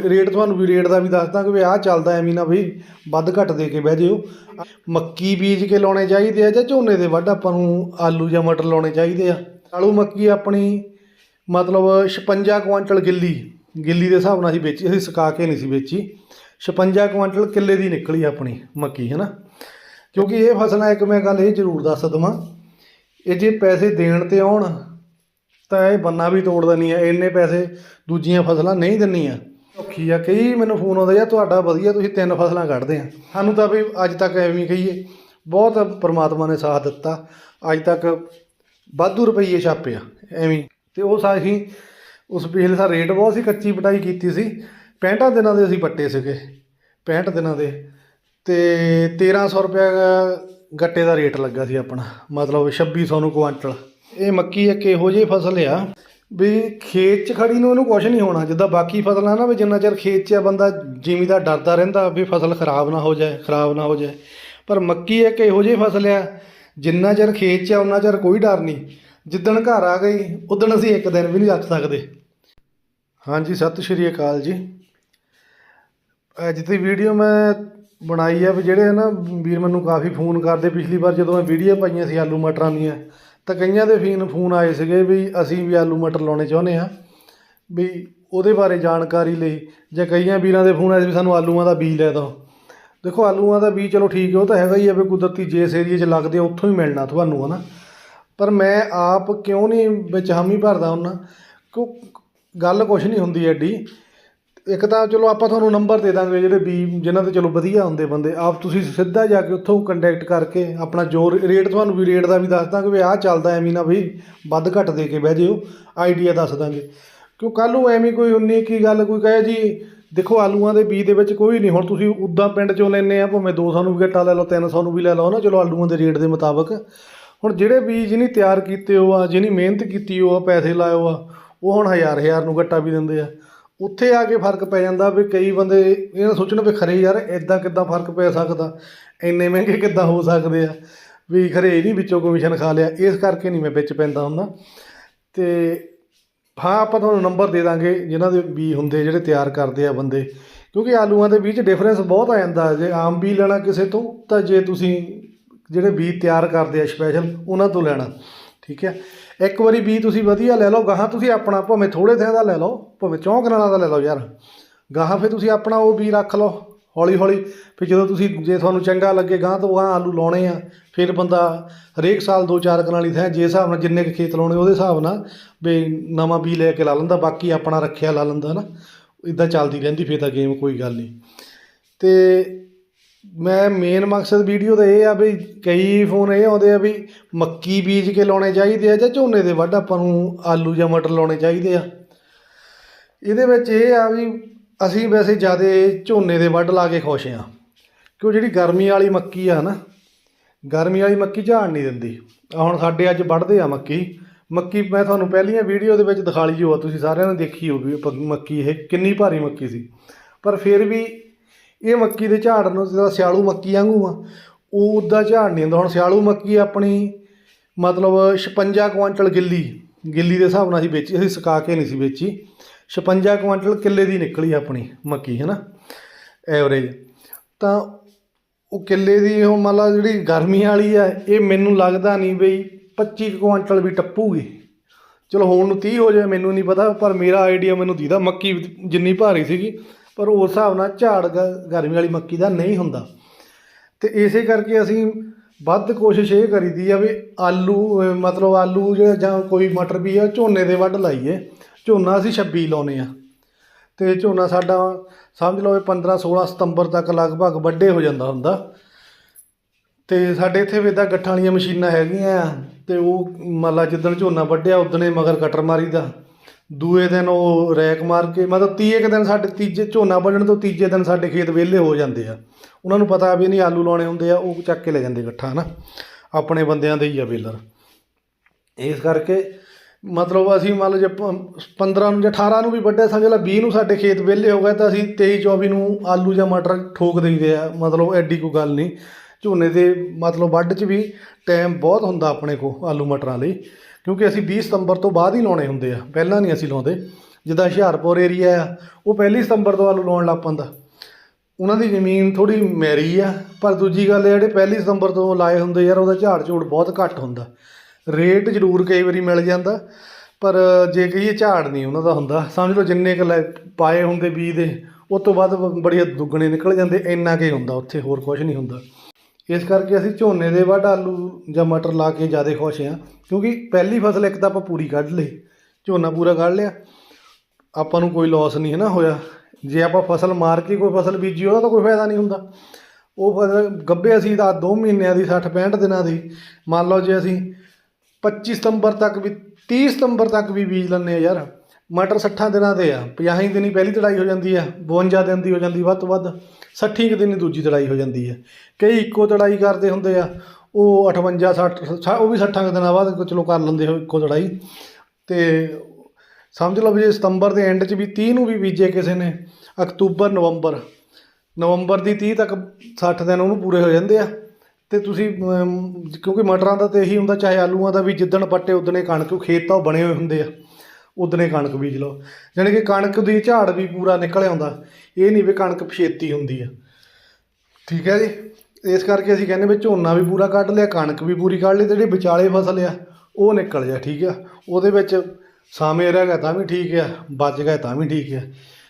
Rate ਤੁਹਾਨੂੰ ਵੀ, rate ਦਾ ਵੀ ਦੱਸ ਦਾਂਗੇ ਵੀ ਆਹ ਚੱਲਦਾ ਐਵੇਂ ਨਾ ਬਈ ਵੱਧ ਘੱਟ ਦੇ ਕੇ ਬਹਿ ਜਿਓ। ਮੱਕੀ ਬੀਜ ਕੇ ਲਾਉਣੇ ਚਾਹੀਦੇ ਆ ਜਾਂ ਝੋਨੇ ਦੇ ਵੱਢ ਆਪਾਂ ਨੂੰ ਆਲੂ ਜਾਂ ਮਟਰ ਲਾਉਣੇ ਚਾਹੀਦੇ ਆ? ਆਲੂ, ਮੱਕੀ ਆਪਣੀ ਮਤਲਬ 56 ਕੁਆਂਟਲ ਗਿੱਲੀ ਗਿੱਲੀ ਦੇ ਹਿਸਾਬ ਨਾਲ ਅਸੀਂ ਵੇਚੀ, ਅਸੀਂ ਸੁਕਾ ਕੇ ਨਹੀਂ ਸੀ ਵੇਚੀ। 56 ਕੁਆਂਟਲ ਕਿੱਲੇ ਦੀ ਨਿਕਲੀ ਆਪਣੀ ਮੱਕੀ ਹੈ ਨਾ ਕਿਉਂਕਿ ਇਹ ਫਸਲਾਂ, ਇੱਕ ਮੈਂ ਗੱਲ ਇਹ ਜ਼ਰੂਰ ਦੱਸ ਦਵਾਂ, ਇਹ ਜੇ ਪੈਸੇ ਦੇਣ ਤੇ ਆਉਣ ਤਾਂ ਇਹ ਬੰਨਾ ਵੀ ਤੋੜ ਦੇਣੀ ਹੈ ਇੰਨੇ ਪੈਸੇ ਦੂਜੀਆਂ ਫਸਲਾਂ ਨਹੀਂ ਦਿੰਨੀਆਂ। ਔਖੀ ਆ। ਕਈ ਮੈਨੂੰ ਫੋਨ ਆਉਂਦਾ ਆ ਤੁਹਾਡਾ ਵਧੀਆ, ਤੁਸੀਂ ਤਿੰਨ ਫਸਲਾਂ ਕੱਢਦੇ ਆ। ਸਾਨੂੰ ਤਾਂ ਵੀ ਅੱਜ ਤੱਕ ਐਵੇਂ ਕਹੀਏ, ਬਹੁਤ ਪਰਮਾਤਮਾ ਨੇ ਸਾਥ ਦਿੱਤਾ। ਅੱਜ ਤੱਕ ਵਾਧੂ ਰੁਪਈਏ ਛਾਪੇ ਆ, ਐਵੇਂ ਹੀ। ਤੇ ਉਹ ਸਾਹੀ ਉਸ ਪਿਛਲੇ ਸਾਲ ਰੇਟ ਬਹੁਤ ਸੀ, ਕੱਚੀ ਪਟਾਈ ਕੀਤੀ ਸੀ। 65 ਦਿਨਾਂ ਦੇ ਅਸੀਂ ਪੱਟੇ ਸੀਗੇ 65 ਦਿਨਾਂ ਦੇ। ਤੇ 1300 ਰੁਪਏ ਗੱਟੇ ਦਾ ਰੇਟ ਲੱਗਾ ਸੀ ਆਪਣਾ, ਮਤਲਬ 2600 ਨੂੰ ਕੁਆਂਟਲ। ਇਹ ਮੱਕੀ ਇੱਕ ਇਹੋ ਜਿਹੀ ਫਸਲ ਆ ਵੀ ਖੇਤ 'ਚ ਖੜੀ ਨੂੰ ਉਹਨੂੰ ਕੁਝ ਨਹੀਂ ਹੋਣਾ, ਜਿੱਦਾਂ ਬਾਕੀ ਫਸਲਾਂ ਨਾ ਵੀ ਜਿੰਨਾ ਚਿਰ ਖੇਤ 'ਚ ਆ ਬੰਦਾ ਜਿਮੀ ਦਾ ਡਰਦਾ ਰਹਿੰਦਾ ਵੀ ਫਸਲ ਖਰਾਬ ਨਾ ਹੋ ਜਾਏ, ਖਰਾਬ ਨਾ ਹੋ ਜਾਏ। ਪਰ ਮੱਕੀ ਇੱਕ ਇਹੋ ਜਿਹੀ ਫਸਲ ਆ, ਜਿੰਨਾ ਚਿਰ ਖੇਤ 'ਚ ਆ ਉਹਨਾਂ ਚਿਰ ਕੋਈ ਡਰ ਨਹੀਂ। ਜਿੱਦਣ ਘਰ ਆ ਗਈ, ਉਦਣ ਅਸੀਂ ਇੱਕ ਦਿਨ ਵੀ ਨਹੀਂ ਰੱਖ ਸਕਦੇ। ਹਾਂਜੀ, ਸਤਿ ਸ਼੍ਰੀ ਅਕਾਲ ਜੀ। ਅੱਜ ਦੀ ਵੀਡੀਓ ਮੈਂ ਬਣਾਈ ਆ ਵੀ ਜਿਹੜੇ ਨਾ ਵੀਰ ਮੈਨੂੰ ਕਾਫੀ ਫੋਨ ਕਰਦੇ, ਪਿਛਲੀ ਵਾਰ ਜਦੋਂ ਮੈਂ ਵੀਡੀਓ ਪਾਈਆਂ ਸੀ ਆਲੂ ਮਟਰਾਂ ਦੀਆਂ ਤਾਂ ਕਈਆਂ ਦੇ ਫੀਨ ਫੋਨ ਆਏ ਸੀਗੇ ਵੀ ਅਸੀਂ ਵੀ ਆਲੂ ਮਟਰ ਲਾਉਣੇ ਚਾਹੁੰਦੇ ਆ ਵੀ ਉਹਦੇ ਬਾਰੇ ਜਾਣਕਾਰੀ ਲਈ ਜਾਂ ਕਈਆਂ ਵੀਰਾਂ ਦੇ ਫੋਨ ਆਏ ਸੀ ਵੀ ਸਾਨੂੰ ਆਲੂਆਂ ਦਾ ਬੀਜ ਲੈ ਦਿਓ। ਦੇਖੋ ਆਲੂਆਂ ਦਾ ਬੀਜ ਚਲੋ ਠੀਕ ਹੈ, ਉਹ ਤਾਂ ਹੈਗਾ ਹੀ ਆ ਵੀ ਕੁਦਰਤੀ ਜਿਸ ਏਰੀਏ 'ਚ ਲੱਗਦੇ ਆ, ਉੱਥੋਂ ਹੀ ਮਿਲਣਾ ਤੁਹਾਨੂੰ ਹਨਾ। ਪਰ ਮੈਂ ਆਪ ਕਿਉਂ ਨਹੀਂ ਵਿੱਚ ਹਾਮੀ ਭਰਦਾ ਹੁੰਦਾ ਕਿਉਂ ਗੱਲ ਕੁਛ ਨਹੀਂ ਹੁੰਦੀ ਐਡੀ। ਇੱਕ ਤਾਂ ਚਲੋ ਆਪਾਂ ਤੁਹਾਨੂੰ ਨੰਬਰ ਦੇ ਦਾਂਗੇ ਜਿਹੜੇ ਵੀ ਜਿਨ੍ਹਾਂ ਤੇ ਚਲੋ ਵਧੀਆ ਹੁੰਦੇ ਬੰਦੇ, ਆਪ ਤੁਸੀਂ ਸਿੱਧਾ ਜਾ ਕੇ ਉੱਥੋਂ ਕੰਟੈਕਟ ਕਰਕੇ ਆਪਣਾ ਜੋ ਰੇਟ ਤੁਹਾਨੂੰ ਵੀ ਰੇਟ ਦਾ ਵੀ ਦੱਸ ਦਾਂਗੇ ਵੀ ਆਹ ਚੱਲਦਾ ਐਵੇਂ ਨਾ ਵੀ ਵੱਧ ਘੱਟ ਦੇ ਕੇ ਬਹਿ ਜਿਓ ਆਈਡੀਆ ਦੱਸ ਦਾਂਗੇ। ਕਿਉਂ ਕੱਲ ਨੂੰ ਐਵੇਂ ਕੋਈ ਉਨੀ ਕੀ ਗੱਲ ਕੋਈ ਕਹੇ ਜੀ, ਦੇਖੋ ਆਲੂਆਂ ਦੇ ਬੀਜ ਦੇ ਵਿੱਚ ਕੋਈ ਨਹੀਂ ਹੁਣ ਤੁਸੀਂ ਉੱਦਾਂ ਪਿੰਡ ਚੋਂ ਲੈਨੇ ਆ, ਭਾਵੇਂ 200 ਨੂੰ ਵੀ ਗੱਟਾ ਲੈ ਲਓ 300 ਨੂੰ ਵੀ ਲੈ ਲਓ ਨਾ ਚਲੋ ਆਲੂਆਂ ਦੇ ਰੇਟ ਦੇ ਮੁਤਾਬਕ। ਹੁਣ ਜਿਹੜੇ ਬੀਜ ਜਿਹਨੀ ਤਿਆਰ ਕੀਤੇ ਹੋ ਆ, ਜਿਹਨੀ ਮਿਹਨਤ ਕੀਤੀ ਹੋ ਆ, ਪੈਸੇ ਲਾਇਓ ਆ, ਉਹ ਹੁਣ ਹਜ਼ਾਰ ਹਜ਼ਾਰ ਨੂੰ ਗੱਟਾ ਵੀ ਦਿੰਦੇ ਆ। ਉੱਥੇ ਆ ਕੇ ਫ਼ਰਕ ਪੈ ਜਾਂਦਾ ਵੀ ਕਈ ਬੰਦੇ ਇਹ ਨਾ ਸੋਚਣ ਵੀ ਖਰੇ ਯਾਰ ਇਦਾਂ ਕਿੱਦਾਂ ਫ਼ਰਕ ਪੈ ਸਕਦਾ, ਇੰਨੇ ਮਹਿੰਗੇ ਕਿੱਦਾਂ ਹੋ ਸਕਦੇ ਆ? ਵੀ ਖਰੇ ਇਹ ਨਹੀਂ ਵਿੱਚੋਂ ਕਮਿਸ਼ਨ ਖਾ ਲਿਆ, ਇਸ ਕਰਕੇ ਨਹੀਂ ਮੈਂ ਵਿੱਚ ਪੈਂਦਾ ਹੁੰਦਾ। ਤੇ ਹਾਂ, ਆਪਾਂ ਤੁਹਾਨੂੰ ਨੰਬਰ ਦੇ ਦਾਂਗੇ ਜਿਨ੍ਹਾਂ ਦੇ ਬੀ ਹੁੰਦੇ ਜਿਹੜੇ ਤਿਆਰ ਕਰਦੇ ਆ ਬੰਦੇ। ਕਿਉਂਕਿ ਆਲੂਆਂ ਦੇ ਵਿੱਚ ਡਿਫਰੈਂਸ ਬਹੁਤ ਆ ਜਾਂਦਾ। ਜੇ ਆਮ ਬੀ ਲੈਣਾ ਕਿਸੇ ਤੋਂ, ਤਾਂ ਜੇ ਤੁਸੀਂ ਜਿਹੜੇ ਬੀ ਤਿਆਰ ਕਰਦੇ ਆ ਸਪੈਸ਼ਲ ਉਹਨਾਂ ਤੋਂ ਲੈਣਾ। ਠੀਕ ਹੈ ਇੱਕ ਵਾਰੀ ਬੀ ਤੁਸੀਂ ਵਧੀਆ ਲੈ ਲਓ, ਗਾਹਾਂ ਤੁਸੀਂ ਆਪਣਾ ਭਾਵੇਂ ਥੋੜੇ ਥਾਂ ਦਾ ਲੈ ਲਓ, ਭਾਵੇਂ ਚੌਂਕ ਨਾਲਾਂ ਦਾ ਲੈ ਲਓ ਯਾਰ। ਗਾਹਾਂ ਫਿਰ ਤੁਸੀਂ ਆਪਣਾ ਉਹ ਬੀ ਰੱਖ ਲਓ ਹੌਲੀ ਹੌਲੀ ਫਿਰ ਜਦੋਂ ਤੁਸੀਂ, ਜੇ ਤੁਹਾਨੂੰ ਚੰਗਾ ਲੱਗੇ, ਗਾਹਾਂ ਤੋਂ ਗਾਹਾਂ ਆਲੂ ਲਾਉਣੇ ਆ, ਫਿਰ ਬੰਦਾ ਹਰੇਕ ਸਾਲ ਦੋ ਚਾਰ ਕਨਾਲੀ ਥਾਂ, ਜੇ ਹਿਸਾਬ ਨਾਲ ਜਿੰਨੇ ਕੁ ਖੇਤ ਲਾਉਣੇ ਉਹਦੇ ਹਿਸਾਬ ਨਾਲ ਵੀ ਨਵਾਂ ਬੀ ਲੈ ਕੇ ਲਾ ਲੈਂਦਾ, ਬਾਕੀ ਆਪਣਾ ਰੱਖਿਆ ਲਾ ਲੈਂਦਾ ਨਾ। ਇਦਾਂ ਚੱਲਦੀ ਰਹਿੰਦੀ, ਫਿਰ ਤਾਂ ਗੇਮ ਕੋਈ ਗੱਲ ਨਹੀਂ। ਤੇ ਮੈਂ ਮੇਨ ਮਕਸਦ ਵੀਡੀਓ ਦਾ ਇਹ ਆ ਵੀ ਕਈ ਫੋਨ ਇਹ ਆਉਂਦੇ ਆ ਵੀ ਮੱਕੀ ਬੀਜ ਕੇ ਲਾਉਣੇ ਚਾਹੀਦੇ ਆ ਜਾਂ ਝੋਨੇ ਦੇ ਵੱਢ ਆਪਾਂ ਨੂੰ ਆਲੂ ਜਾਂ ਮਟਰ ਲਾਉਣੇ ਚਾਹੀਦੇ ਆ। ਇਹਦੇ ਵਿੱਚ ਇਹ ਆ ਵੀ ਅਸੀਂ ਵੈਸੇ ਜ਼ਿਆਦਾ ਝੋਨੇ ਦੇ ਵੱਢ ਲਾ ਕੇ ਖੁਸ਼ ਆ। ਕਿਉਂ ਜਿਹੜੀ ਗਰਮੀ ਵਾਲੀ ਮੱਕੀ ਆ ਨਾ ਗਰਮੀ ਵਾਲੀ ਮੱਕੀ ਝਾੜ ਨਹੀਂ ਦਿੰਦੀ। ਹੁਣ ਸਾਡੇ ਅੱਜ ਵੱਢਦੇ ਆ ਮੱਕੀ। ਮੱਕੀ ਮੈਂ ਤੁਹਾਨੂੰ ਪਹਿਲੀਆਂ ਵੀਡੀਓ ਦੇ ਵਿੱਚ ਦਿਖਾ ਲਈ ਜੋ ਆ, ਤੁਸੀਂ ਸਾਰਿਆਂ ਨੇ ਦੇਖੀ ਹੋਊਗੀ ਪ- ਮੱਕੀ ਇਹ ਕਿੰਨੀ ਭਾਰੀ ਮੱਕੀ ਸੀ। ਪਰ ਫਿਰ ਵੀ ਇਹ ਮੱਕੀ ਦੇ ਝਾੜ ਨੂੰ ਜਿਹੜਾ ਸਿਆਲੂ ਮੱਕੀ ਵਾਂਗੂ ਆ, ਉਹ ਉੱਦਾਂ ਝਾੜ ਨਹੀਂ ਹੁੰਦਾ। ਹੁਣ ਸਿਆਲੂ ਮੱਕੀ ਆਪਣੀ ਮਤਲਬ 56 ਕੁਆਂਟਲ ਗਿੱਲੀ ਗਿੱਲੀ ਦੇ ਹਿਸਾਬ ਨਾਲ ਅਸੀਂ ਵੇਚੀ, ਅਸੀਂ ਸੁਕਾ ਕੇ ਨਹੀਂ ਸੀ ਵੇਚੀ। 56 ਕੁਆਂਟਲ ਕਿੱਲੇ ਦੀ ਨਿਕਲੀ ਆਪਣੀ ਮੱਕੀ ਹੈ ਨਾ ਐਵਰੇਜ ਤਾਂ ਉਹ ਕਿੱਲੇ ਦੀ ਉਹ ਮਤਲਬ ਜਿਹੜੀ ਗਰਮੀ ਵਾਲੀ ਆ, ਇਹ ਮੈਨੂੰ ਲੱਗਦਾ ਨਹੀਂ ਬਈ 25 ਕੁ ਕੁਆਂਟਲ ਵੀ ਟੱਪੂਗੀ। ਚਲੋ ਹੁਣ ਨੂੰ 30 ਹੋ ਜਾਏ, ਮੈਨੂੰ ਨਹੀਂ ਪਤਾ, ਪਰ ਮੇਰਾ ਆਈਡੀਆ ਮੈਨੂੰ ਦੀਦਾ। ਮੱਕੀ ਜਿੰਨੀ ਭਾਰੀ ਸੀਗੀ ਪਰ ਉਸ ਹਿਸਾਬ ਨਾਲ ਝਾੜ ਗ- ਗਰਮੀ ਵਾਲੀ ਮੱਕੀ ਦਾ ਨਹੀਂ ਹੁੰਦਾ। ਤੇ ਇਸੇ ਕਰਕੇ ਅਸੀਂ ਵੱਧ ਕੋਸ਼ਿਸ਼ ਇਹ ਕਰੀਦੀ ਆ ਵੀ ਆਲੂ ਮਤਲਬ ਆਲੂ ਜਿਹੜਾ ਜਾਂ ਕੋਈ ਮਟਰ ਵੀ ਆ, ਝੋਨੇ ਦੇ ਵੱਢ ਲਾਈਏ। ਝੋਨਾ ਅਸੀਂ 26 ਲਾਉਨੇ ਆ। ਤੇ ਝੋਨਾ ਸਾਡਾ ਸਮਝ ਲਓ ਇਹ 15 16 ਸਤੰਬਰ ਤੱਕ ਲਗਭਗ ਵੱਡੇ ਹੋ ਜਾਂਦਾ ਹੁੰਦਾ। ਤੇ ਸਾਡੇ ਇੱਥੇ ਵੀ ਗੱਠਾਂ ਵਾਲੀਆਂ ਮਸ਼ੀਨਾਂ ਹੈਗੀਆਂ ਆ, ਤੇ ਉਹ ਮਤਲਬ ਜਿੱਦਣ ਝੋਨਾ ਵੱਢਿਆ, ਉਦਣੇ ਮਗਰ ਕਟਰ ਮਾਰੀਦਾ। ਦੂਏ ਦਿਨ ਉਹ ਰੈਕ ਮਾਰ ਕੇ, ਮਤਲਬ ਤੀਏ ਕੁ ਦਿਨ ਸਾਡੇ ਤੀਜੇ, ਝੋਨਾ ਵੱਢਣ ਤੋਂ ਤੀਜੇ ਦਿਨ ਸਾਡੇ ਖੇਤ ਵਿਹਲੇ ਹੋ ਜਾਂਦੇ ਆ। ਉਹਨਾਂ ਨੂੰ ਪਤਾ ਵੀ ਨਹੀਂ ਆਲੂ ਲਾਉਣੇ ਹੁੰਦੇ ਆ, ਉਹ ਚੱਕ ਕੇ ਲੈ ਜਾਂਦੇ ਗੱਠਾ ਨਾ ਆਪਣੇ ਬੰਦਿਆਂ ਦੇ ਹੀ ਆ ਬੇਲਰ। ਇਸ ਕਰਕੇ ਮਤਲਬ ਅਸੀਂ ਮੰਨ ਲਓ ਜੇ ਪ- 15 ਨੂੰ ਜਾਂ 18 ਨੂੰ ਵੀ ਵੱਡੇ ਸਮਝ ਲਾ 20 ਨੂੰ ਸਾਡੇ ਖੇਤ ਵਿਹਲੇ ਹੋ ਗਏ ਤਾਂ ਅਸੀਂ 23 24 ਨੂੰ ਆਲੂ ਜਾਂ ਮਟਰ ਠੋਕ ਦਈਦੇ ਆ। ਮਤਲਬ ਐਡੀ ਕੋਈ ਗੱਲ ਨਹੀਂ। ਝੋਨੇ ਦੇ ਮਤਲਬ ਵੱਢ 'ਚ ਵੀ ਟਾਈਮ ਬਹੁਤ ਹੁੰਦਾ ਆਪਣੇ ਕੋ ਆਲੂ ਮਟਰਾਂ ਲਈ। ਕਿਉਂਕਿ ਅਸੀਂ 20 ਸਤੰਬਰ ਤੋਂ ਬਾਅਦ ਹੀ ਲਾਉਣੇ ਹੁੰਦੇ ਆ, ਪਹਿਲਾਂ ਨਹੀਂ ਅਸੀਂ ਲਾਉਂਦੇ। ਜਿੱਦਾਂ ਹੁਸ਼ਿਆਰਪੁਰ ਏਰੀਆ ਆ, ਉਹ ਪਹਿਲੀ ਸਤੰਬਰ ਤੋਂ ਆਲੂ ਲਾਉਣ ਲੱਗ ਪੈਂਦਾ। ਉਹਨਾਂ ਦੀ ਜ਼ਮੀਨ ਥੋੜੀ ਮੈਰੀ ਆ, ਪਰ ਦੂਜੀ ਗੱਲ ਇਹ ਜਿਹੜੇ ਪਹਿਲੀ ਸਤੰਬਰ ਤੋਂ ਲਾਏ ਹੁੰਦੇ ਯਾਰ, ਉਹਦਾ ਝਾੜ ਝੂੜ ਬਹੁਤ ਘੱਟ ਹੁੰਦਾ। ਰੇਟ ਜ਼ਰੂਰ ਕਈ ਵਾਰੀ ਮਿਲ ਜਾਂਦਾ, ਪਰ ਜੇ ਕਹੀਏ ਝਾੜ ਨਹੀਂ ਉਹਨਾਂ ਦਾ ਹੁੰਦਾ। ਸਮਝ ਲਓ ਜਿੰਨੇ ਕੁ ਲੈ ਪਾਏ ਹੁੰਦੇ ਬੀਜ ਦੇ, ਉਹ ਤੋਂ ਬਾਅਦ ਬੜੀ ਦੁੱਗਣੇ ਨਿਕਲ ਜਾਂਦੇ, ਇੰਨਾ ਕੁ ਹੁੰਦਾ, ਉੱਥੇ ਹੋਰ ਕੁਝ ਨਹੀਂ ਹੁੰਦਾ। ਇਸ ਕਰਕੇ ਅਸੀਂ ਝੋਨੇ ਦੇ ਵੱਢ ਆਲੂ ਜਾਂ ਮਟਰ ਲਾ ਕੇ ਜ਼ਿਆਦਾ ਖੁਸ਼ ਹਾਂ, ਕਿਉਂਕਿ ਪਹਿਲੀ ਫਸਲ ਇੱਕ ਤਾਂ ਆਪਾਂ ਪੂਰੀ ਕੱਢ ਲਈ, ਝੋਨਾ ਪੂਰਾ ਕੱਢ ਲਿਆ। ਆਪਾਂ ਨੂੰ ਕੋਈ ਲਾਸ ਨਹੀਂ ਹੈ ਨਾ ਹੋਇਆ। ਜੇ ਆਪਾਂ ਫਸਲ ਮਾਰ ਕੇ ਕੋਈ ਫਸਲ ਬੀਜੀ, ਉਹਦਾ ਤਾਂ ਕੋਈ ਫਾਇਦਾ ਨਹੀਂ ਹੁੰਦਾ। ਉਹ ਫਸਲ ਗੱਭੇ ਅਸੀਂ ਤਾਂ 2 ਮਹੀਨਿਆਂ ਦੀ 60 65 ਦਿਨਾਂ ਦੀ। ਮੰਨ ਲਓ ਜੇ ਅਸੀਂ 25 ਸਤੰਬਰ ਤੱਕ ਵੀ 30 ਸਤੰਬਰ ਤੱਕ ਵੀ ਬੀਜ ਲੈਂਦੇ ਆ ਯਾਰ। ਮਟਰ 60 ਦਿਨਾਂ ਦੇ ਆ 50 ਦਿਨੀ ਪਹਿਲੀ ਤੜਾਈ ਹੋ ਜਾਂਦੀ ਆ 52 ਦਿਨ ਦੀ ਹੋ ਜਾਂਦੀ, ਵੱਧ ਤੋਂ ਵੱਧ 60 ਕੁ ਦਿਨ ਹੀ ਦੂਜੀ ਤੜਾਈ ਹੋ ਜਾਂਦੀ ਹੈ ਕਈ ਇੱਕੋ ਤੜਾਈ ਕਰਦੇ ਹੁੰਦੇ ਆ, ਉਹ 58 60 ਉਹ ਵੀ 60 ਕੁ ਦਿਨਾਂ ਬਾਅਦ ਚਲੋ ਕਰ ਲੈਂਦੇ ਹੋ ਇੱਕੋ ਤੜਾਈ। ਤੇ ਸਮਝ ਲਓ ਵੀ ਜੇ ਸਤੰਬਰ ਦੇ ਐਂਡ 'ਚ ਵੀ 30 ਨੂੰ ਵੀ ਬੀਜੇ ਕਿਸੇ ਨੇ, ਅਕਤੂਬਰ, ਨਵੰਬਰ। ਨਵੰਬਰ ਦੀ 30 ਤੱਕ 60 ਦਿਨ ਉਹਨੂੰ ਪੂਰੇ ਹੋ ਜਾਂਦੇ ਆ। ਤੇ ਤੁਸੀਂ ਕਿਉਂਕਿ ਮਟਰਾਂ ਦਾ ਤੇ ਇਹੀ ਹੁੰਦਾ, ਚਾਹੇ ਆਲੂਆਂ ਦਾ ਵੀ ਜਿੱਦਣ ਪੱਟੇ, ਉਦਣੇ ਕਣਕ, ਖੇਤ ਤਾਂ ਉਹ ਬਣੇ ਹੋਏ ਹੁੰਦੇ ਆ। ਉਦਣੇ ਕਣਕ ਬੀਜ ਲਓ। ਜਾਣੀ ਕਿ ਕਣਕ ਦੀ ਝਾੜ ਵੀ ਪੂਰਾ ਨਿਕਲ ਆਉਂਦਾ। ਇਹ ਨਹੀਂ ਵੀ ਕਣਕ ਪਛੇਤੀ ਹੁੰਦੀ ਆ। ਠੀਕ ਹੈ ਜੀ? ਇਸ ਕਰਕੇ ਅਸੀਂ ਕਹਿੰਦੇ ਵੀ ਝੋਨਾ ਵੀ ਪੂਰਾ ਕੱਢ ਲਿਆ, ਕਣਕ ਵੀ ਪੂਰੀ ਕੱਢ ਲਈ ਤੇ ਜਿਹੜੀ ਵਿਚਾਲੇ ਫਸਲ ਆ, ਉਹ ਨਿਕਲ ਜਾ, ਠੀਕ ਆ? ਉਹਦੇ ਵਿੱਚ ਸਾਵੇਂ ਰਹਿ ਗਿਆ ਤਾਂ ਵੀ ਠੀਕ ਆ, ਬਚ ਗਿਆ ਤਾਂ ਵੀ ਠੀਕ ਆ।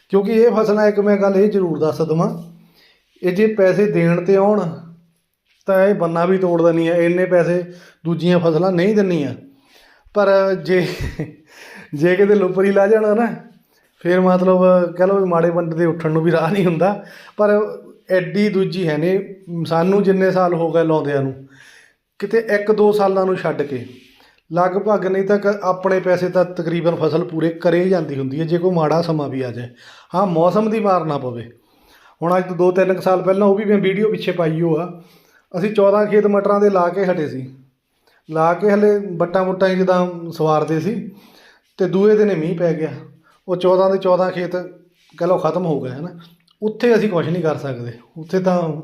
ਕਿਉਂਕਿ ਇਹ ਫਸਲਾਂ, ਇੱਕ ਮੈਂ ਗੱਲ ਇਹ ਜ਼ਰੂਰ ਦੱਸ ਦਵਾਂ, ਇਹ ਜੇ ਪੈਸੇ ਦੇਣ ਤੇ ਆਉਣ, ਤਾਂ ਇਹ ਬੰਨਾ ਵੀ ਤੋੜ ਦੇਣੀ ਹੈ ਇੰਨੇ ਪੈਸੇ ਦੂਜੀਆਂ ਫਸਲਾਂ ਨਹੀਂ ਦਿੰਦੀਆਂ ਪਰ ਜੇ ਜੇ ਕਿਤੇ ਲੁਪਰੀ ਲਾ ਜਾਣਾ ਨਾ, ਫਿਰ ਮਤਲਬ ਕਹ ਲਓ ਮਾੜੇ ਬੰਦੇ ਦੇ ਉੱਠਣ ਨੂੰ ਵੀ ਰਾਹ ਨਹੀਂ ਹੁੰਦਾ। ਪਰ ਐਡੀ ਦੂਜੀ ਹੈ ਨੇ, ਸਾਨੂੰ ਜਿੰਨੇ ਸਾਲ ਹੋ ਗਏ ਲਾਉਂਦਿਆਂ ਨੂੰ, ਕਿਤੇ 1-2 ਸਾਲਾਂ ਨੂੰ ਛੱਡ ਕੇ। ਲਗਭਗ ਨਹੀਂ ਤਾਂ ਕ- ਆਪਣੇ ਪੈਸੇ ਤਾਂ ਤਕਰੀਬਨ ਫਸਲ ਪੂਰੇ ਕਰੇ ਜਾਂਦੀ ਹੁੰਦੀ ਹੈ, ਜੇ ਕੋਈ ਮਾੜਾ ਸਮਾਂ ਵੀ ਆ ਜਾਏ। ਹਾਂ, ਮੌਸਮ ਦੀ ਮਾਰ ਨਾ ਪਵੇ। ਹੁਣ ਅੱਜ ਤੋਂ 2-3 ਸਾਲ ਪਹਿਲਾਂ ਉਹ ਵੀ ਮੈਂ ਵੀਡੀਓ ਪਿੱਛੇ ਪਾਈ ਹੋ ਆ। ਅਸੀਂ 14 ਖੇਤ ਮਟਰਾਂ ਦੇ ਲਾ ਕੇ ਹਟੇ ਸੀ। ਲਾ ਕੇ ਹਲੇ ਬੱਟਾਂ ਬੁੱਟਾਂ ਹੀ ਜਿੱਦਾਂ ਸਵਾਰਦੇ ਸੀ। ਤੇ ਦੂਏ ਦਿਨ ਹੀ ਮੀਂਹ ਪੈ ਗਿਆ। ਉਹ 14 ਦੇ 14 ਖੇਤ ਕਹਿ ਲਓ ਖਤਮ ਹੋ ਗਏ ਹੈ ਉੱਥੇ ਅਸੀਂ ਕੁਝ ਨਹੀਂ ਕਰ ਸਕਦੇ। ਉੱਥੇ ਤਾਂ ਅਮ,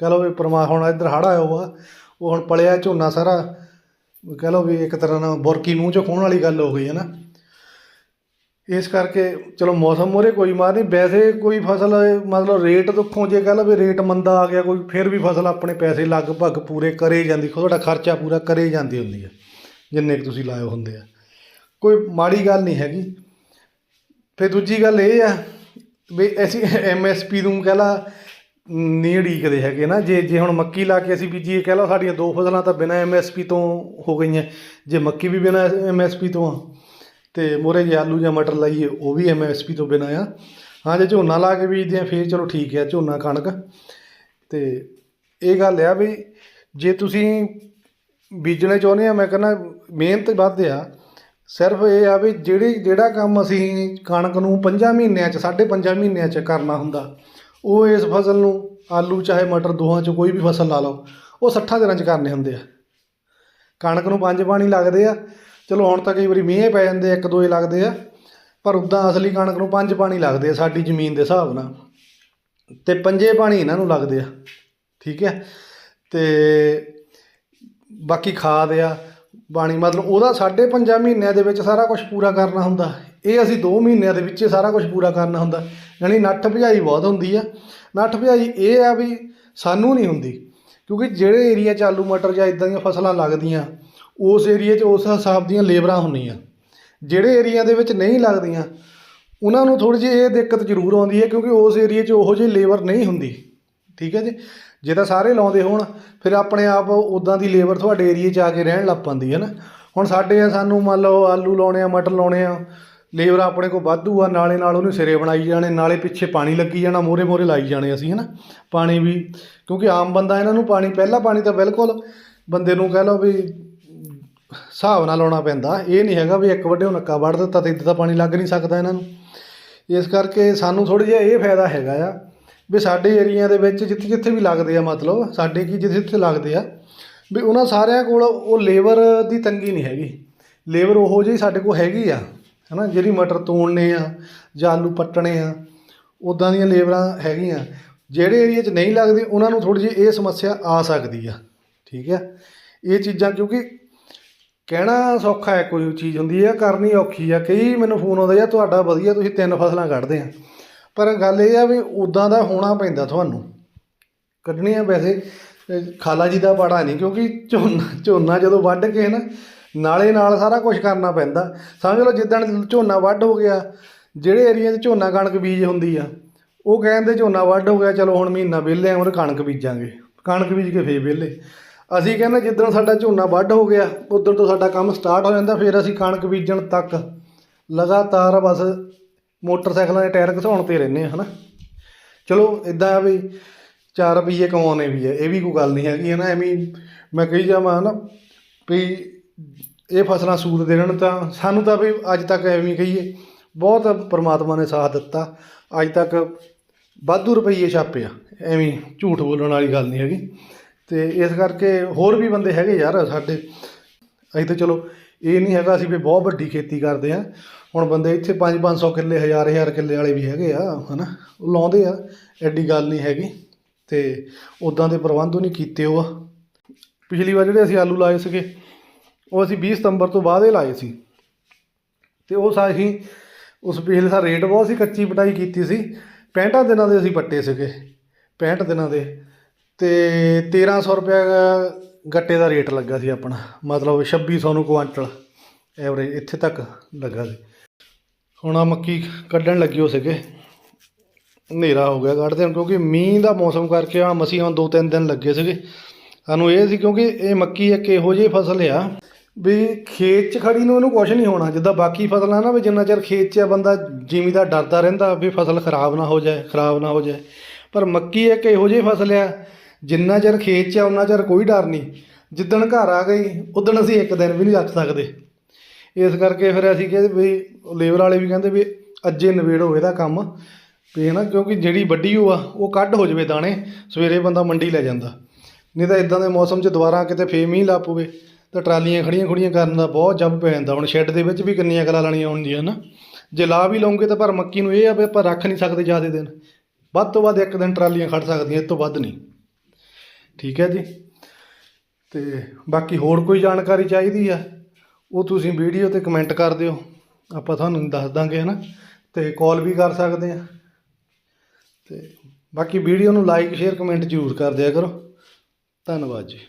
ਕਹਿ ਲਓ ਵੀ ਪਰਮਾ ਹੁਣ ਇੱਧਰ ਹੜ੍ਹ ਆਇਆ ਹੋਆ ਉਹ ਹੁਣ ਪਲਿਆ ਝੋਨਾ ਸਾਰਾ ਕਹਿ ਲਓ ਵੀ ਇੱਕ ਤਰ੍ਹਾਂ ਨਾਲ ਬੁਰਕੀ ਮੂੰਹ ਚੋਂ ਖੋਣ ਵਾਲੀ ਗੱਲ ਹੋ ਗਈ ਹੈ ਨਾ ਇਸ ਕਰਕੇ ਚਲੋ ਮੌਸਮ ਮੋਰੇ ਕੋਈ ਮਾਰ ਨਹੀਂ। ਵੈਸੇ ਕੋਈ ਫਸਲ ਮਤਲਬ ਰੇਟ ਦੁੱਖੋਂ ਜੇ ਕਹਿ ਲਓ ਵੀ ਰੇਟ ਮੰਦਾ ਆ ਗਿਆ ਕੋਈ ਫਿਰ ਵੀ ਫਸਲ ਆਪਣੇ ਪੈਸੇ ਲਗਭਗ ਪੂਰੇ ਕਰੇ ਜਾਂਦੀ। ਤੁਹਾਡਾ ਖਰਚਾ ਪੂਰਾ ਕਰੇ ਜਾਂਦੀ ਹੁੰਦੀ ਹੈ ਜਿੰਨੇ ਕੁ ਤੁਸੀਂ ਲਾਏ ਹੁੰਦੇ ਆ। ਕੋਈ ਮਾੜੀ ਗੱਲ ਨਹੀਂ ਹੈਗੀ। ਫਿਰ ਦੂਜੀ ਗੱਲ ਇਹ ਆ ਵੀ ਅਸੀਂ ਐਮਐਸਪੀ ਨੂੰ ਕਹਿ ਲਾ, ਨਹੀਂ ਉਡੀਕਦੇ ਹੈਗੇ ਨਾ। ਜੇ ਜੇ ਹੁਣ ਮੱਕੀ ਲਾ ਕੇ ਅਸੀਂ ਬੀਜੀਏ, ਕਹਿ ਲਓ ਸਾਡੀਆਂ ਦੋ ਫਸਲਾਂ ਤਾਂ ਬਿਨਾਂ ਐਮਐਸਪੀ ਤੋਂ ਹੋ ਗਈਆਂ। ਜੇ ਮੱਕੀ ਵੀ ਬਿਨਾਂ ਐਮਐਸਪੀ ਤੋਂ ਆ, ਤੇ ਮੋਰੇ ਜੇ ਆਲੂ ਜਾਂ ਮਟਰ ਲਾਈਏ, ਉਹ ਵੀ ਐਮਐਸਪੀ ਤੋਂ ਬਿਨਾਂ ਆ। ਹਾਂ, ਜੇ ਝੋਨਾ ਲਾ ਕੇ ਬੀਜਦੇ ਆ, ਫੇਰ ਚਲੋ ਠੀਕ ਆ, ਝੋਨਾ ਕਣਕ। ਤੇ ਇਹ ਗੱਲ ਆ ਵੀ ਜੇ ਤੁਸੀਂ ਬੀਜਣੇ ਚਾਹੁੰਦੇ ਆ, ਮੈਂ ਕਹਿੰਦਾ ਮਿਹਨਤ ਵੱਧ ਆ। ਸਿਰਫ ਇਹ ਆ ਵੀ ਜਿਹੜੀ, ਜਿਹੜਾ ਕੰਮ ਅਸੀਂ ਕਣਕ ਨੂੰ 5 ਮਹੀਨਿਆਂ ਚ, ਸਾਢੇ ਪੰਜਾਂ ਮਹੀਨਿਆਂ ਚ ਕਰਨਾ ਹੁੰਦਾ, ਉਹ ਇਸ ਫਸਲ ਨੂੰ ਆਲੂ ਚਾਹੇ ਮਟਰ ਦੋਹਾਂ ਚ ਕੋਈ ਵੀ ਫਸਲ ਲਾ ਲਓ, ਉਹ 60 ਦਿਨਾਂ ਚ ਕਰਨੇ ਹੁੰਦੇ ਆ। ਕਣਕ ਨੂੰ ਪੰਜ ਪਾਣੀ ਲੱਗਦੇ ਆ, ਚਲੋ ਹੁਣ ਤਾਂ ਕਈ ਵਾਰੀ ਮੀਂਹ ਪੈ ਜਾਂਦੇ ਇੱਕ ਦੋ ਹੀ ਲੱਗਦੇ ਆ, ਪਰ ਉਦਾਂ ਅਸਲੀ ਕਣਕ ਨੂੰ ਪੰਜ ਪਾਣੀ ਲੱਗਦੇ ਆ ਸਾਡੀ ਜ਼ਮੀਨ ਦੇ ਹਿਸਾਬ ਨਾਲ। ਤੇ ਪੰਜੇ ਪਾਣੀ ਇਹਨਾਂ ਨੂੰ ਲੱਗਦੇ ਆ, ਠੀਕ ਹੈ? ਤੇ ਬਾਕੀ ਖਾਦ ਆ ਬਾਣੀ ਮਤਲਬ ਉਹਦਾ ਸਾਢੇ ਪੰਜਾਂ ਮਹੀਨਿਆਂ ਦੇ ਵਿੱਚ ਸਾਰਾ ਕੁਝ ਪੂਰਾ ਕਰਨਾ ਹੁੰਦਾ। ਇਹ ਅਸੀਂ 2 ਮਹੀਨਿਆਂ ਦੇ ਵਿੱਚ ਸਾਰਾ ਕੁਝ ਪੂਰਾ ਕਰਨਾ ਹੁੰਦਾ। ਯਾਨੀ ਨੱਠ ਭਜਾਈ ਬਹੁਤ ਹੁੰਦੀ ਆ। ਨੱਠ ਭਜਾਈ ਇਹ ਆ ਵੀ ਸਾਨੂੰ ਨਹੀਂ ਹੁੰਦੀ। ਕਿਉਂਕਿ ਜਿਹੜੇ ਏਰੀਆ 'ਚ ਆਲੂ ਮਟਰ ਜਾਂ ਇਦਾਂ ਦੀਆਂ ਫਸਲਾਂ ਲੱਗਦੀਆਂ, ਉਸ ਏਰੀਆ 'ਚ ਉਸ ਹਿਸਾਬ ਦੀਆਂ ਲੇਬਰਾਂ ਹੁੰਦੀਆਂ। ਜਿਹੜੇ ਏਰੀਆ ਦੇ ਵਿੱਚ ਨਹੀਂ ਲੱਗਦੀਆਂ, ਉਹਨਾਂ ਨੂੰ ਥੋੜੀ ਜਿਹੀ ਇਹ ਦਿੱਕਤ ਜ਼ਰੂਰ ਆਉਂਦੀ ਹੈ ਕਿਉਂਕਿ ਉਸ ਏਰੀਆ 'ਚ ਉਹੋ ਜਿਹੀ ਲੇਬਰ ਨਹੀਂ ਹੁੰਦੀ। ਠੀਕ ਹੈ ਜੀ? ਜੇ ਤਾਂ ਸਾਰੇ ਲਾਉਂਦੇ ਹੋਣ, ਫਿਰ ਆਪਣੇ ਆਪ ਉਦਾਂ ਦੀ ਲੇਬਰ ਤੁਹਾਡੇ ਏਰੀਏ 'ਚ ਆ ਕੇ ਰਹਿਣ ਲੱਗ ਪੈਂਦੀ ਹੈ ਨਾ। ਹੁਣ ਸਾਡੇ ਆ ਸਾਨੂੰ ਮੰਨ ਲਓ ਆਲੂ ਲਾਉਣੇ ਆ, ਮਟਰ ਲਾਉਣੇ ਆ, ਲੇਬਰ ਆਪਣੇ ਕੋਲ ਵਾਧੂ ਆ, ਨਾਲੇ ਨਾਲ ਉਹਨੂੰ ਸਿਰੇ ਬਣਾਈ ਜਾਣੇ, ਨਾਲੇ ਪਿੱਛੇ ਪਾਣੀ ਲੱਗੀ ਜਾਣਾ, ਮੋਰੇ ਮੋਰੇ ਲਾਈ ਜਾਣੇ ਅਸੀਂ ਹਨਾ ਪਾਣੀ ਵੀ, ਕਿਉਂਕਿ ਆਮ ਬੰਦਾ ਇਹਨਾਂ ਨੂੰ ਪਾਣੀ, ਪਹਿਲਾ ਪਾਣੀ ਤਾਂ ਬਿਲਕੁਲ ਬੰਦੇ ਨੂੰ ਕਹਿ ਲਓ ਵੀ ਹਿਸਾਬ ਨਾਲ ਲਾਉਣਾ ਪੈਂਦਾ। ਇਹ ਨਹੀਂ ਹੈਗਾ ਵੀ ਇੱਕ ਵੱਡੇ ਉਹ ਨੱਕਾ ਵੱਢ ਦਿੱਤਾ ਤੇ ਇੱਦਾਂ ਤਾਂ ਪਾਣੀ ਲੱਗ ਨਹੀਂ ਸਕਦਾ ਇਹਨਾਂ ਨੂੰ। ਇਸ ਕਰਕੇ ਸਾਨੂੰ ਥੋੜ੍ਹਾ ਜਿਹਾ ਇਹ ਫਾਇਦਾ ਹੈਗਾ ਆ ਵੀ ਸਾਡੇ ਏਰੀਆ ਦੇ ਵਿੱਚ ਜਿੱਥੇ ਜਿੱਥੇ ਵੀ ਲੱਗਦੇ ਆ ਮਤਲਬ, ਸਾਡੇ ਕੀ ਜਿੱਥੇ ਜਿੱਥੇ ਲੱਗਦੇ ਆ, ਵੀ ਉਹਨਾਂ ਸਾਰਿਆਂ ਕੋਲ ਉਹ ਲੇਬਰ ਦੀ ਤੰਗੀ ਨਹੀਂ ਹੈਗੀ। ਲੇਬਰ ਉਹੋ ਜਿਹੀ ਸਾਡੇ ਕੋਲ ਹੈਗੀ ਆ, ਹਨਾ, ਜਿਹੜੀ ਮਟਰ ਤੋੜਨੇ ਆ ਜਾਂ ਆਲੂ ਪੱਟਣੇ ਆ ਉਦਾਂ ਦੀਆਂ ਲੇਬਰਾਂ ਹੈਗੀਆਂ। ਜਿਹੜੇ ਏਰੀਆ 'ਚ ਨਹੀਂ ਲੱਗਦੀ, ਉਹਨਾਂ ਨੂੰ ਥੋੜੀ ਜਿਹੀ ਇਹ ਸਮੱਸਿਆ ਆ ਸਕਦੀ ਆ, ਠੀਕ ਹੈ ਇਹ ਚੀਜ਼ਾਂ ਕਿਉਂਕਿ ਕਹਿਣਾ ਸੌਖਾ ਹੈ, ਕੋਈ ਚੀਜ਼ ਹੁੰਦੀ ਹੈ ਕਰਨੀ ਔਖੀ ਆ। ਕਈ ਮੈਨੂੰ ਫੋਨ ਆਉਂਦਾ ਆ ਤੁਹਾਡਾ ਵਧੀਆ, ਤੁਸੀਂ ਤਿੰਨ ਫਸਲਾਂ ਕੱਢਦੇ ਆ। ਪਰ ਗੱਲ ਇਹ ਆ ਵੀ ਉਦਾਂ ਦਾ ਹੋਣਾ ਪੈਂਦਾ ਤੁਹਾਨੂੰ। ਕੱਢਣੀ ਆ ਵੈਸੇ ਖਾਲਾ ਜੀ ਦਾ ਪਾੜਾ ਨਹੀਂ, ਕਿਉਂਕਿ ਝੋਨਾ ਝੋਨਾ ਜਦੋਂ ਵੱਢ ਕੇ ਨਾ, ਨਾਲੇ ਨਾਲ ਸਾਰਾ ਕੁਝ ਕਰਨਾ ਪੈਂਦਾ। ਸਮਝ ਲਓ ਜਿੱਦਣ ਝੋਨਾ ਵੱਢ ਹੋ ਗਿਆ, ਜਿਹੜੇ ਏਰੀਆ 'ਚ ਝੋਨਾ ਕਣਕ ਬੀਜ ਹੁੰਦੀ ਆ, ਉਹ ਕਹਿੰਦੇ ਝੋਨਾ ਵੱਢ ਹੋ ਗਿਆ, ਚਲੋ ਹੁਣ ਮਹੀਨਾ ਵਿਹਲੇ ਆ, ਹੁਣ ਕਣਕ ਬੀਜਾਂਗੇ। ਕਣਕ ਬੀਜ ਕੇ ਫੇਰ ਵਿਹਲੇ। ਅਸੀਂ ਕਹਿੰਦੇ ਜਿੱਦਣ ਸਾਡਾ ਝੋਨਾ ਵੱਢ ਹੋ ਗਿਆ, ਉਦੋਂ ਤੋਂ ਸਾਡਾ ਕੰਮ ਸਟਾਰਟ ਹੋ ਜਾਂਦਾ, ਫਿਰ ਅਸੀਂ ਕਣਕ ਬੀਜਣ ਤੱਕ। ਲਗਾਤਾਰ ਬਸ ਮੋਟਰਸਾਈਕਲਾਂ ਦੇ ਟਾਇਰ ਘਸਾਉਣ ਤੇ ਰਹਿੰਦੇ ਆ, ਹਨਾ? ਚਲੋ ਇਦਾਂ ਵੀ 4 ਰੁਪਏ ਕਮਾਉਣੇ ਵੀ ਆ, ਇਹ ਵੀ ਕੋਈ ਗੱਲ ਨਹੀਂ ਹੈਗੀ ਹੈ ਨਾ ਐਵੇਂ ਮੈਂ ਕਹੀ ਜਾਵਾਂ ਨਾ ਵੀ ਇਹ ਫਸਲਾਂ ਸੂਦ ਦੇਣ ਤਾਂ ਸਾਨੂੰ ਤਾਂ ਵੀ ਅੱਜ ਤੱਕ ਐਵੇਂ ਕਹੀਏ, ਬਹੁਤ ਪਰਮਾਤਮਾ ਨੇ ਸਾਥ ਦਿੱਤਾ। ਅੱਜ ਤੱਕ ਵਾਧੂ ਰੁਪਈਏ ਛਾਪੇ ਆ, ਐਵੇਂ ਝੂਠ ਬੋਲਣ ਵਾਲੀ ਗੱਲ ਨਹੀਂ ਹੈਗੀ। ਤੇ ਇਸ ਕਰਕੇ ਹੋਰ ਵੀ ਬੰਦੇ ਹੈਗੇ ਯਾਰ ਸਾਡੇ। ਅਸੀਂ ਤਾਂ ਚਲੋ ਇਹ ਨਹੀਂ ਹੈਗਾ ਅਸੀਂ ਵੀ ਬਹੁਤ ਵੱਡੀ ਖੇਤੀ ਕਰਦੇ ਆ ਹੁਣ ਬੰਦੇ ਇੱਥੇ 5-500 ਕਿੱਲੇ, ਹਜ਼ਾਰ ਹਜ਼ਾਰ ਕਿੱਲੇ ਵਾਲੇ ਵੀ ਹੈਗੇ ਆ, ਹਨਾ? ਉਹ ਲਾਉਂਦੇ ਆ, ਐਡੀ ਗੱਲ ਨਹੀਂ ਹੈਗੀ। ਤੇ ਉਦਾਂ ਦੇ ਪ੍ਰਬੰਧ ਉਹ ਨਹੀਂ ਕੀਤੇ ਉਹ। ਪਿਛਲੀ ਵਾਰ ਜਿਹੜੇ ਅਸੀਂ ਆਲੂ ਲਾਏ ਸੀਗੇ, ਉਹ ਅਸੀਂ 20 ਸਤੰਬਰ ਤੋਂ ਬਾਅਦ ਹੀ ਲਾਏ ਸੀ। ਤੇ ਉਹ ਸਾਹੀ ਉਸ ਪਿਛਲੇ ਸਾਲ ਰੇਟ ਬਹੁਤ ਸੀ, ਕੱਚੀ ਪਟਾਈ ਕੀਤੀ ਸੀ। 65 ਦਿਨਾਂ ਦੇ ਅਸੀਂ ਪੱਟੇ ਸੀਗੇ। 65 ਦਿਨਾਂ ਦੇ। ਤੇ 1300 ਰੁਪਏ ਗੱਟੇ ਦਾ ਰੇਟ ਲੱਗਾ ਸੀ ਆਪਣਾ, ਮਤਲਬ 2600 ਨੂੰ ਕੁਆਂਟਲ ਐਵਰੇਜ ਇੱਥੇ ਤੱਕ ਲੱਗਾ ਸੀ। ਹੁਣ ਆ ਮੱਕੀ ਕੱਢਣ ਲੱਗੇ ਹੋ ਸੀਗੇ, ਹਨੇਰਾ ਹੋ ਗਿਆ ਕੱਢਦੇ ਨੂੰ, ਕਿਉਂਕਿ ਮੀਂਹ ਦਾ ਮੌਸਮ ਕਰਕੇ ਆ ਹੁਣ ਦੋ ਤਿੰਨ ਦਿਨ ਲੱਗੇ ਸੀਗੇ। ਸਾਨੂੰ ਇਹ ਸੀ ਕਿਉਂਕਿ ਇਹ ਮੱਕੀ ਇੱਕ ਇਹੋ ਜਿਹੀ ਫਸਲ ਆ ਵੀ ਖੇਤ 'ਚ ਖੜੀ ਨੂੰ ਇਹਨੂੰ ਕੁਝ ਨਹੀਂ ਹੋਣਾ, ਜਿੱਦਾਂ ਬਾਕੀ ਫਸਲਾਂ ਨਾ ਵੀ ਜਿੰਨਾ ਚਿਰ ਖੇਤ 'ਚ ਆ ਬੰਦਾ ਜ਼ਿਮੀਦਾਰ ਡਰਦਾ ਰਹਿੰਦਾ ਵੀ ਫਸਲ ਖਰਾਬ ਨਾ ਹੋ ਜਾਏ, ਖਰਾਬ ਨਾ ਹੋ ਜਾਏ। ਪਰ ਮੱਕੀ ਇੱਕ ਇਹੋ ਜਿਹੀ ਫਸਲ ਆ ਜਿੰਨਾ ਚਿਰ ਖੇਤ 'ਚ ਆ, ਉਹਨਾਂ ਚਿਰ ਕੋਈ ਡਰ ਨਹੀਂ। ਜਿੱਦਣ ਘਰ ਆ ਗਈ, ਉਦਣ ਅਸੀਂ ਇੱਕ ਦਿਨ ਵੀ ਨਹੀਂ ਰੱਖ ਸਕਦੇ। ਇਸ ਕਰਕੇ ਫਿਰ ਅਸੀਂ ਕਹਿੰਦੇ ਵੀ ਲੇਬਰ ਵਾਲੇ ਵੀ ਕਹਿੰਦੇ ਵੀ ਅੱਜੇ ਨਵੇੜੋ ਇਹਦਾ ਕੰਮ। ਵੀ ਹੈ ਨਾ ਕਿਉਂਕਿ ਜਿਹੜੀ ਵੱਡੀ ਉਹ ਆ, ਉਹ ਕੱਢ ਹੋ ਜਵੇ ਦਾਣੇ, ਸਵੇਰੇ ਬੰਦਾ ਮੰਡੀ ਲੈ ਜਾਂਦਾ। ਨਹੀਂ ਤਾਂ ਇਦਾਂ ਦੇ ਮੌਸਮ 'ਚ ਦੁਬਾਰਾ ਕਿਤੇ ਫੇਰ ਮੀਂਹ ਲਾ ਪਵੇ, ਤਾਂ ਟਰਾਲੀਆਂ ਖੜੀਆਂ ਖੁੜੀਆਂ ਕਰਨ ਦਾ ਬਹੁਤ ਜੱਬ ਪੈ ਜਾਂਦਾ। ਹੁਣ ਸ਼ੈੱਡ ਦੇ ਵਿੱਚ ਵੀ ਕਿੰਨੀਆਂ ਕਲਾ ਲਾਣੀਆਂ ਹੁੰਦੀਆਂ ਨਾ ਜੇ ਲਾ ਵੀ ਲਓਗੇ ਤਾਂ ਪਰ ਮੱਕੀ ਨੂੰ ਇਹ ਆ ਵੀ ਆਪਾਂ ਰੱਖ ਨਹੀਂ ਸਕਦੇ ਜ਼ਿਆਦਾ ਦਿਨ। ਵੱਧ ਤੋਂ ਵੱਧ ਇੱਕ ਦਿਨ ਟਰਾਲੀਆਂ ਖੜ ਸਕਦੀਆਂ, ਇਸ ਤੋਂ ਵੱਧ ਨਹੀਂ। ਠੀਕ ਹੈ ਜੀ? ਤੇ ਬਾਕੀ ਹੋਰ ਕੋਈ ਜਾਣਕਾਰੀ ਚਾਹੀਦੀ ਆ, ਉਹ ਤੁਸੀਂ ਵੀਡੀਓ ਤੇ ਕਮੈਂਟ ਕਰ ਦਿਓ। ਆਪਾਂ ਤੁਹਾਨੂੰ ਦੱਸ ਦਾਂਗੇ, ਹਨਾ? ਤੇ ਕਾਲ ਵੀ ਕਰ ਸਕਦੇ ਆ। ਤੇ ਬਾਕੀ ਵੀਡੀਓ ਨੂੰ ਲਾਈਕ ਸ਼ੇਅਰ ਕਮੈਂਟ ਜ਼ਰੂਰ ਕਰ ਦਿਆ ਕਰੋ। ਧੰਨਵਾਦ ਜੀ।